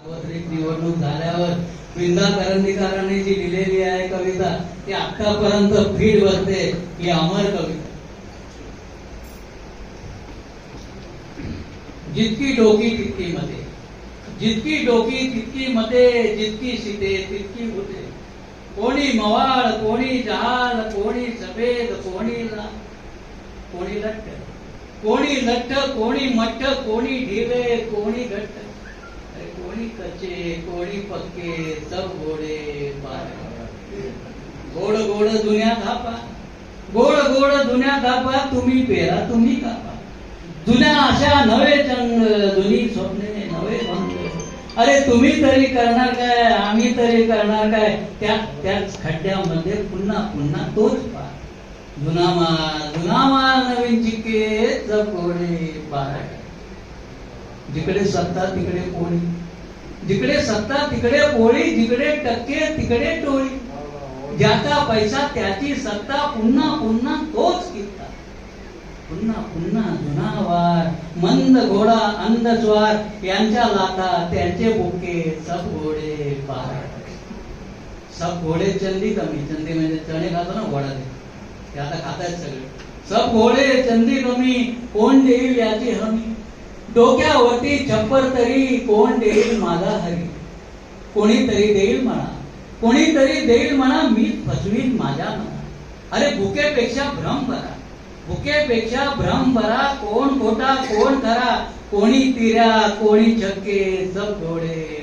सार्वत्रिक निवडणूक झाल्यावर विंदा करंदीकरांनी जी लिहिलेली आहे कविता ती आतापर्यंत फीड भरते ही अमर कविता. जितकी डोकी तितकी मते. जितकी डोकी तितकी मते जितकी शिते तितकी होते. कोणी मवाळ कोणी जहाल कोणी सफेद कोणी लाल कोणी लट्ट कोणी लट्ट कोणी मट्ट कोणी ढिले कोणी घट्ट. कोणी कचे कोणी पक्के सब गोडे गोड गोड जुन्या धापा गोड गोड जुन्या धापा तुम्ही पेरा तुम्ही कापा. जुन्या अशा नवे चंग जुनी स्वप्ने नवे भंग अरे तुम्ही तरी करणार काय आम्ही तरी करणार काय? त्या त्याच खड्ड्यामध्ये पुन्हा पुन्हा तोच पा जुना माल जुना माल नवीन चिके जपोडे पारा. जिकडे सत्ता तिकडे पोळी जिकडे सत्ता तिकडे पोळी जिकडे टक्के तिकडे टोळी. ज्याचा पैसा त्याची सत्ता पुन्हा पुन्हा तोच किता पुन्हा पुन्हा जुनावार मंद घोडा अंध यांच्या लाथा त्यांचे बुके सब घोडे पार. सब घोडे चंदी कमी. चंदी म्हणजे चणे खातो ना घोडा ते आता खातायत सगळे. सब घोडे चंदी कमी. कोण देईल याची हमी? डोक्यावरती छप्पर तरी कोण देईल माझा हरी? कोणीतरी देईल म्हणा कोणीतरी देईल म्हणा मी फसवीन माझ्या म्हणा अरे भुकेपेक्षा भ्रम बरा भुकेपेक्षा भ्रम बरा कोण खोटा कोण खरा. कोणी तिऱ्या कोणी छक्के सब घोडे